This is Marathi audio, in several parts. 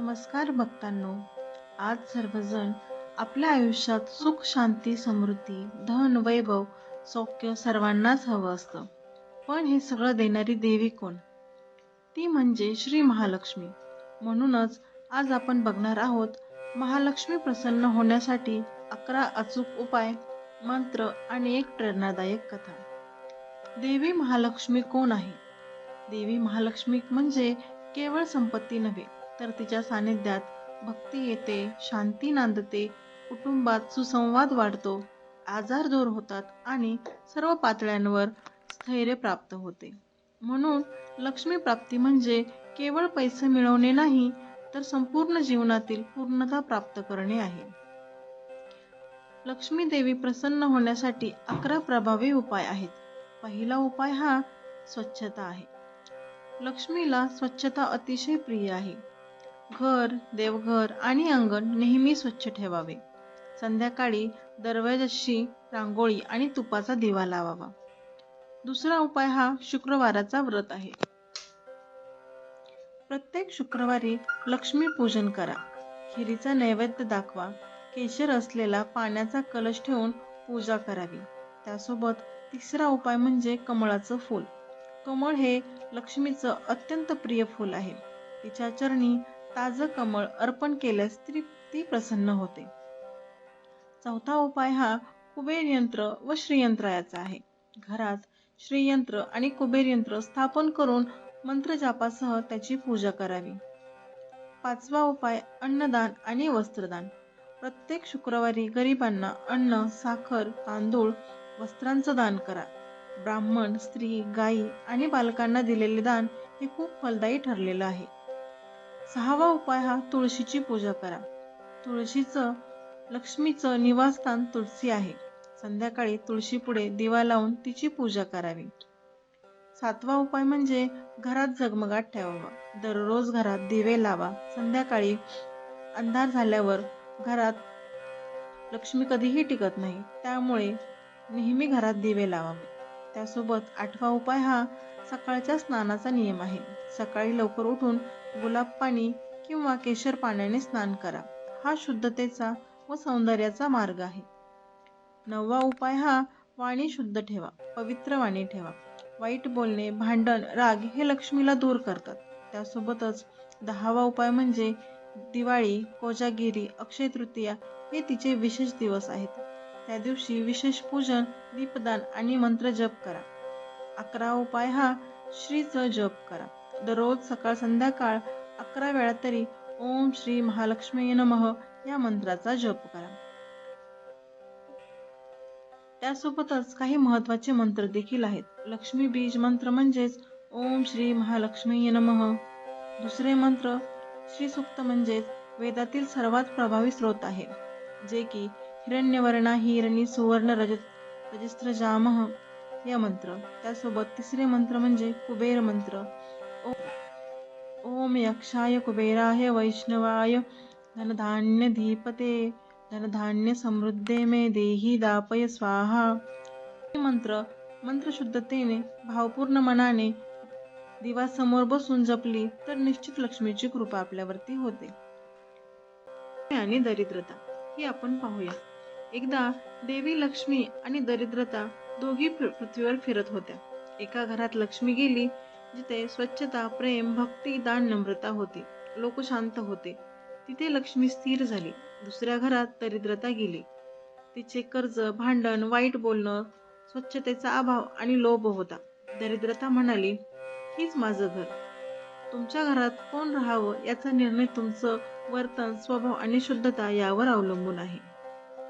नमस्कार भक्तांनो. आज सर्वजण आपल्या आयुष्यात सुख शांती समृद्धी धन वैभव सौख्य सर्वांनाच हवं असतं. पण हे सगळं देणारी देवी कोण? ती म्हणजे श्री महालक्ष्मी. म्हणूनच आज आपण बघणार आहोत महालक्ष्मी प्रसन्न होण्यासाठी अकरा अचूक उपाय मंत्र आणि एक प्रेरणादायक कथा. देवी महालक्ष्मी कोण आहे? देवी महालक्ष्मी म्हणजे केवळ संपत्ती नव्हे तर तिच्या सानिध्यात भक्ती येते शांती नांदते कुटुंबात सुसंवाद वाढतो आजार दूर होतात आणि सर्व पातळ्यांवर स्थैर्य प्राप्त होते. म्हणून लक्ष्मी प्राप्ती म्हणजे केवळ पैसे मिळवणे नाही तर संपूर्ण जीवनातील पूर्णता प्राप्त करणे आहे. लक्ष्मी देवी प्रसन्न होण्यासाठी अकरा प्रभावी उपाय आहेत. पहिला उपाय हा स्वच्छता आहे. लक्ष्मीला स्वच्छता अतिशय प्रिय आहे. घर देवघर आणि अंगण नेहमी स्वच्छ ठेवावे. संध्याकाळी दरवाजाशी रांगोळी आणि तुपाचा दिवा लावावा. दुसरा उपाय हा शुक्रवाराचा व्रत आहे. प्रत्येक शुक्रवारी लक्ष्मी पूजन करा. खिरीचा नैवेद्य दाखवा. केशर असलेला पाण्याचा कलश ठेवून पूजा करावी. त्यासोबत तिसरा उपाय म्हणजे कमळाचं फूल. कमळ हे लक्ष्मीचं अत्यंत प्रिय फूल आहे. तिच्या चरणी ताजं कमळ अर्पण केल्यास ती ती प्रसन्न होते. चौथा उपाय हा कुबेर यंत्र व श्रीयंत्रायाचा आहे. घरात श्रीयंत्र आणि कुबेर यंत्र स्थापन करून मंत्र जापासह त्याची पूजा करावी. पाचवा उपाय अन्नदान आणि वस्त्रदान. प्रत्येक शुक्रवारी गरिबांना अन्न साखर तांदूळ वस्त्रांचं दान करा. ब्राह्मण स्त्री गायी आणि बालकांना दिलेले दान हे खूप फलदायी ठरलेलं आहे. सहावा उपाय हा तुळशीची पूजा करा. तुळशीचं लक्ष्मीचं निवासस्थान तुळशी आहे. संध्याकाळी तुळशी पुढे दिवा लावून तिची पूजा करावी. सातवा उपाय म्हणजे घरात जगमगाट ठेवावा. दररोज घरात दिवे लावा. संध्याकाळी अंधार झाल्यावर घरात लक्ष्मी कधीही टिकत नाही त्यामुळे नेहमी घरात दिवे लावावे. त्यासोबत आठवा उपाय हा सकाळच्या स्नानाचा नियम आहे. सकाळी लवकर उठून गुलाब पाणी किंवा केशर पाण्याने स्नान करा. हा शुद्धतेचा व सौंदर्याचा मार्ग आहे. नववा उपाय हा वाणी शुद्ध ठेवा. पवित्र वाणी ठेवा. वाईट बोलणे भांडण राग हे लक्ष्मीला दूर करतात. त्यासोबतच दहावा उपाय म्हणजे दिवाळी कोजागिरी अक्षय तृतीया हे तिचे विशेष दिवस आहेत. त्या दिवशी विशेष पूजन दीपदान आणि मंत्र जप करा. अकरा उपाय हा श्रीचा जप करा. दररोज सकाळ संध्याकाळ अकरा वेळा तरी ओम श्री महालक्ष्मी नमः या मंत्राचा जप करा. त्यासोबतच काही महत्त्वाचे मंत्र देखील आहेत. लक्ष्मी बीज मंत्र म्हणजेच ओम श्री महालक्ष्मी नमः. दुसरे मंत्र श्री सुक्त म्हणजेच वेदातील सर्वात प्रभावी स्रोत आहे. जे की हिरण्यवर्णा हिरणी सुवर्ण रजत रजिस्त्र जामह या मंत्र. त्यासोबत तिसरे मंत्र म्हणजे कुबेर मंत्र. ओम यक्षाय कुबेराय वैष्णवाय धनधान्य धीपते धनधान्य समृद्धे मे देही दापय स्वाहा. हे मंत्र मंत्रशुद्धतेने भावपूर्ण मनाने दिवा समोर बसून जपली तर निश्चित लक्ष्मीची कृपा आपल्यावरती होते. आणि दरिद्रता ही आपण पाहूया. एकदा देवी लक्ष्मी आणि दरिद्रता दोघी पृथ्वीवर फिरत होत्या. एका घरात लक्ष्मी गेली जिथे स्वच्छता प्रेम भक्ती दान नम्रता होती. लोक शांत होते. तिथे लक्ष्मी स्थिर झाली. दुसऱ्या घरात दरिद्रता गेली. तिचे कर्ज भांडण वाईट बोलणं स्वच्छतेचा अभाव आणि लोभ होता. दरिद्रता म्हणाली हीच माझं घर. तुमच्या घरात कोण राहावं याचा निर्णय तुमचं वर्तन स्वभाव आणि शुद्धता यावर अवलंबून आहे.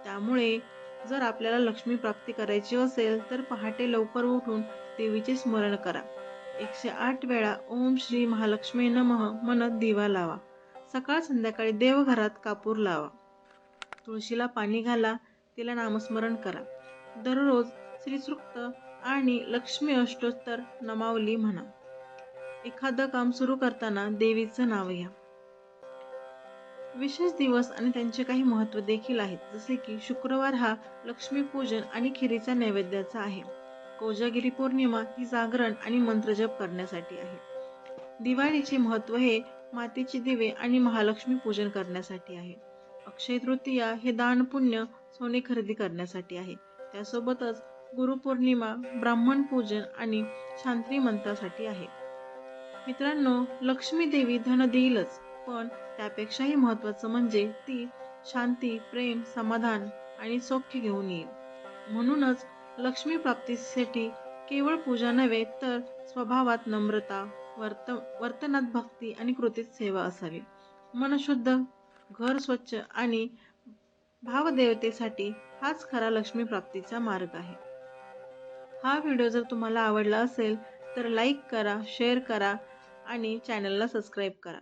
त्यामुळे जर आपल्याला लक्ष्मी प्राप्ती करायची असेल तर पहाटे लवकर उठून देवीचे स्मरण करा. एकशे आठ वेळा ओम श्री महालक्ष्मी नमः म्हणत दिवा लावा. सकाळ संध्याकाळी देवघरात कापूर लावा. तुळशीला पाणी घाला तिला नामस्मरण करा. दररोज श्रीसृक्त आणि लक्ष्मी अष्टोत्तर नमावली म्हणा. एखादं काम सुरू करताना देवीचं नाव घ्या. विशेष दिवस आणि त्यांचे काही महत्त्व देखील आहेत. जसे की शुक्रवार हा लक्ष्मीपूजन आणि खिरीचा नैवेद्याचा आहे. कोजागिरी पौर्णिमा ही जागरण आणि मंत्रजप करण्यासाठी आहे. दिवाळीचे महत्त्व हे मातीचे दिवे आणि महालक्ष्मी पूजन करण्यासाठी आहे. अक्षय तृतीया हे दान पुण्य सोने खरेदी करण्यासाठी आहे. त्यासोबतच गुरुपौर्णिमा ब्राह्मण पूजन आणि शांती मंत्रासाठी आहे. मित्रांनो लक्ष्मी देवी धन देईलच. पण त्यापेक्षाही महत्वाचं म्हणजे ती शांती प्रेम समाधान आणि सौख्य घेऊन येईल. म्हणूनच लक्ष्मी प्राप्तीसाठी केवळ पूजा नव्हे तर स्वभावात नम्रता वर्त वर्तनात भक्ती आणि कृतीत सेवा असावी. मनशुद्ध घर स्वच्छ आणि भावदेवतेसाठी हाच खरा लक्ष्मी प्राप्तीचा मार्ग आहे. हा व्हिडिओ जर तुम्हाला आवडला असेल तर लाईक करा शेअर करा आणि चॅनलला सबस्क्राईब करा.